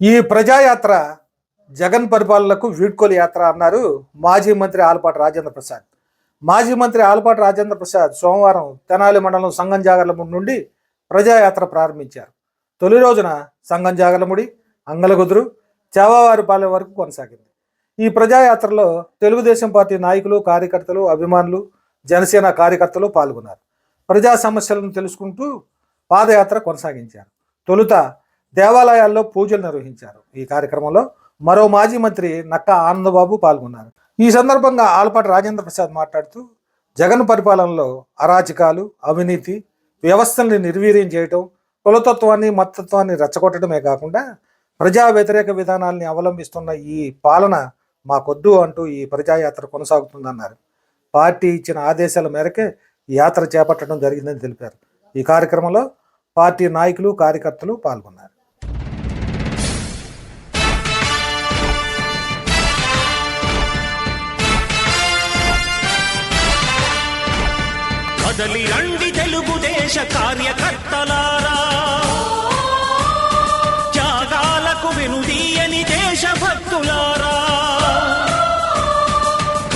ఈ ప్రజాయాత్ర జగన్ పరిపాలనకు వీడ్కోలు యాత్ర అన్నారు మాజీ మంత్రి ఆలపాటి రాజేంద్ర ప్రసాద్. మాజీ మంత్రి ఆలపాటి రాజేంద్ర ప్రసాద్ సోమవారం తెనాలి మండలం సంగం జాగర్లముడి నుండి ప్రజాయాత్ర ప్రారంభించారు. తొలి రోజున సంగం జాగర్లముడి అంగలగుదురు చావావారిపాలెం వరకు కొనసాగింది. ఈ ప్రజాయాత్రలో తెలుగుదేశం పార్టీ నాయకులు కార్యకర్తలు అభిమానులు జనసేన కార్యకర్తలు పాల్గొన్నారు. ప్రజా సమస్యలను తెలుసుకుంటూ పాదయాత్ర కొనసాగించారు. తొలుత దేవాలయాల్లో పూజలు నిర్వహించారు. ఈ కార్యక్రమంలో మరో మాజీ మంత్రి నక్క ఆనందబాబు పాల్గొన్నారు. ఈ సందర్భంగా ఆలపాటి రాజేంద్ర ప్రసాద్ మాట్లాడుతూ జగన్ పరిపాలనలో అరాచకాలు అవినీతి వ్యవస్థల్ని నిర్వీర్యం చేయటం కులతత్వాన్ని మతత్వాన్ని రెచ్చగొట్టడమే కాకుండా ప్రజా వ్యతిరేక విధానాల్ని అవలంబిస్తున్న ఈ పాలన మాకొద్దు అంటూ ఈ ప్రజాయాత్ర కొనసాగుతుందన్నారు. పార్టీ ఇచ్చిన ఆదేశాల మేరకే యాత్ర చేపట్టడం జరిగిందని తెలిపారు. ఈ కార్యక్రమంలో పార్టీ నాయకులు కార్యకర్తలు పాల్గొన్నారు. కదలి రండి తెలుగుదేశ కార్యకర్తలారా. త్యాగాలకు వెనుదీయని దేశభక్తులారా.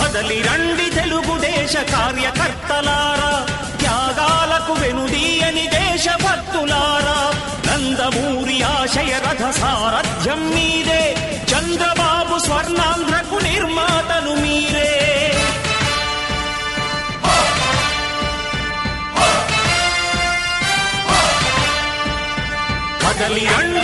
కదలి రండి తెలుగుదేశ కార్యకర్తలారా. త్యాగాలకు వెనుదీయని దేశభక్తులారా. నందమూరి ఆశయ రథ సారథ్యం మీదే. చంద్రబాబు స్వర్ణాంధ్రకు నిర్మాతలు మీరే. కదలి రండి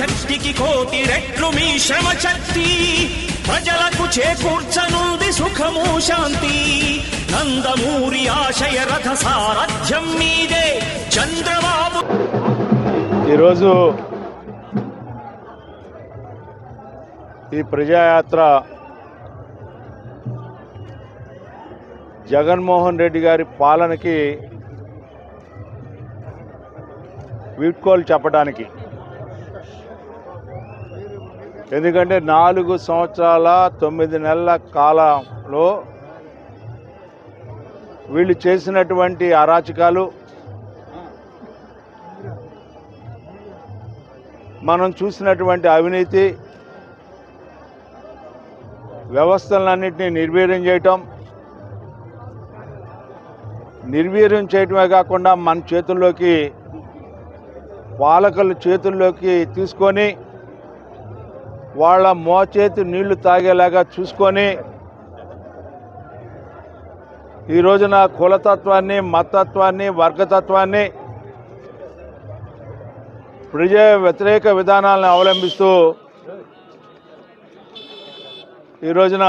శక్తికి కోటి రెట్లు మీ శ్రమ శక్తి. ప్రజలకు చేకూర్చనుంది సుఖము శాంతి. నందమూరి ఆశయ రథ సారథ్యం మీదే చంద్రబాబు. ఈరోజు ఈ ప్రజాయాత్ర జగన్మోహన్ రెడ్డి గారి పాలనకి వీడ్కోలు చెప్పడానికి ఎందుకంటే నాలుగు సంవత్సరాల తొమ్మిది నెలల కాలంలో వీళ్ళు చేసినటువంటి అరాచకాలు మనం చూసినటువంటి అవినీతి వ్యవస్థలన్నింటినీ నిర్వీర్యం చేయటం నిర్వీర్యం చేయటమే కాకుండా మన చేతుల్లోకి పాలకుల చేతుల్లోకి తీసుకొని వాళ్ళ మోచేతి నీళ్ళు తాగేలాగా చూసుకొని ఈ రోజున కులతత్వాన్ని మతత్వాన్ని వర్గతత్వాన్ని ప్రజా వ్యతిరేక విధానాలను అవలంబిస్తూ ఈ రోజున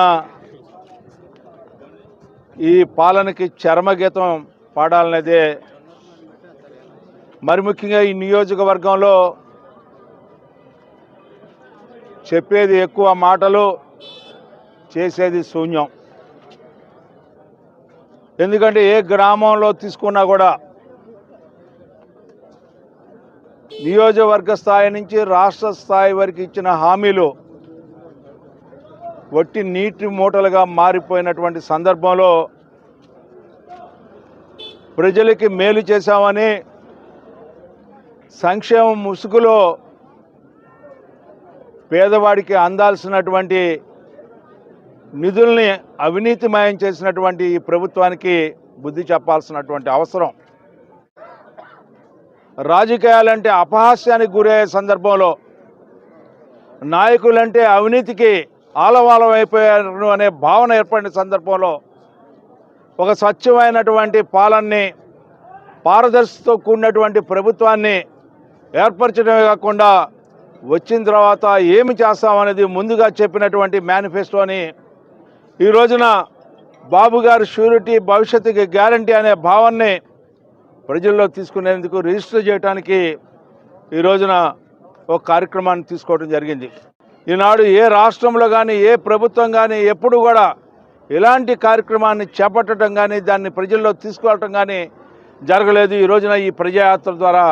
ఈ పాలనకి చర్మగీతం పాడాలనేదే. మరి ముఖ్యంగా ఈ నియోజకవర్గంలో చెప్పేది ఎక్కువ మాటలు చేసేది శూన్యం. ఎందుకంటే ఏ గ్రామంలో తీసుకున్నా కూడా నియోజకవర్గ స్థాయి నుంచి రాష్ట్ర స్థాయి వరకు ఇచ్చిన హామీలు వట్టి నీటి మూటలుగా మారిపోయినటువంటి సందర్భంలో ప్రజలకి మేలు చేశామని సంక్షేమం ముసుగులో పేదవాడికి అందాల్సినటువంటి నిధుల్ని అవినీతిమయం చేసినటువంటి ఈ ప్రభుత్వానికి బుద్ధి చెప్పాల్సినటువంటి అవసరం. రాజకీయాలంటే అపహాస్యానికి గురయ్యే సందర్భంలో నాయకులంటే అవినీతికి ఆలవాలం అయిపోయారు అనే భావన ఏర్పడిన సందర్భంలో ఒక స్వచ్ఛమైనటువంటి పాలనని పారదర్శితో కూడినటువంటి ప్రభుత్వాన్ని ఏర్పరచడమే కాకుండా వచ్చిన తర్వాత ఏమి చేస్తామనేది ముందుగా చెప్పినటువంటి మేనిఫెస్టోని ఈ రోజున బాబు గారు షూరిటీ భవిష్యత్తుకి గ్యారంటీ అనే భావాన్ని ప్రజల్లో తీసుకునేందుకు రిజిస్టర్ చేయడానికి ఈ రోజున ఒక కార్యక్రమాన్ని తీసుకోవడం జరిగింది. ఈనాడు ఏ రాష్ట్రంలో కానీ ఏ ప్రభుత్వం కానీ ఎప్పుడు కూడా ఇలాంటి కార్యక్రమాన్ని చేపట్టడం కానీ దాన్ని ప్రజల్లో తీసుకెళ్ళటం కానీ జరగలేదు. ఈ రోజున ఈ ప్రజాయాత్ర ద్వారా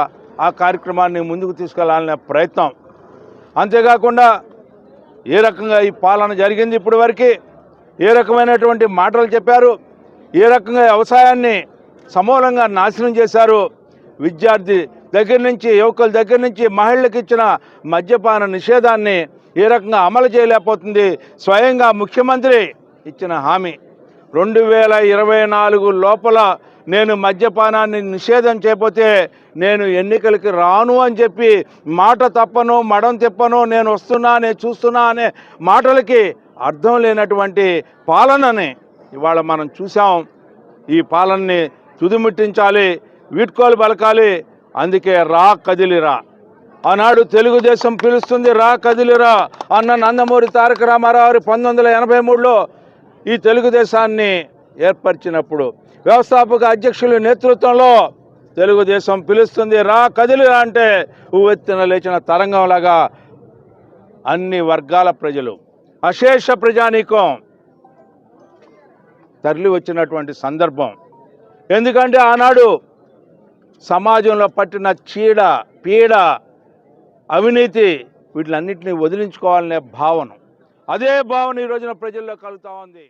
ఆ కార్యక్రమాన్ని ముందుకు తీసుకెళ్ళాలనే ప్రయత్నం అంతేకాకుండా ఏ రకంగా ఈ పాలన జరిగింది ఇప్పటి వరకు ఏ రకమైనటువంటి మాటలు చెప్పారు ఏ రకంగా వ్యవసాయాన్ని సమూలంగా నాశనం చేశారు విద్యార్థి దగ్గర నుంచి యువకుల దగ్గర నుంచి మహిళలకు ఇచ్చిన మద్యపాన నిషేధాన్ని ఏ రకంగా అమలు చేయలేకపోతుంది స్వయంగా ముఖ్యమంత్రి ఇచ్చిన హామీ. రెండు వేల ఇరవై నాలుగు లోపల నేను మద్యపానాన్ని నిషేధం చేయకపోతే నేను ఎన్నికలకి రాను అని చెప్పి మాట తప్పను మడం తిప్పను నేను వస్తున్నా నేను చూస్తున్నా అనే మాటలకి అర్థం లేనటువంటి పాలనని ఇవాళ మనం చూసాం ఈ పాలనని తుదిముట్టించాలి వీడ్కోలు బలకాలి అందుకే రా కదిలిరా ఆనాడు తెలుగుదేశం పిలుస్తుంది రా కదిలిరా అన్న నందమూరి తారక రామారావు పంతొమ్మిది వందల ఎనభై మూడులో ఈ తెలుగుదేశాన్ని ఏర్పరిచినప్పుడు వ్యవస్థాపక అధ్యక్షుల నేతృత్వంలో తెలుగుదేశం పిలుస్తుంది. రా కదిలిరా అంటే ఉవ్వెత్తిన లేచిన తరంగంలాగా అన్ని వర్గాల ప్రజలు అశేష ప్రజానీకం తరలి వచ్చినటువంటి సందర్భం. ఎందుకంటే ఆనాడు సమాజంలో పట్టిన చీడ పీడ అవినీతి వీటిలన్నింటినీ వదిలించుకోవాలనే భావన. అదే భావన ఈ రోజున ప్రజల్లో కలుగుతూ ఉంది.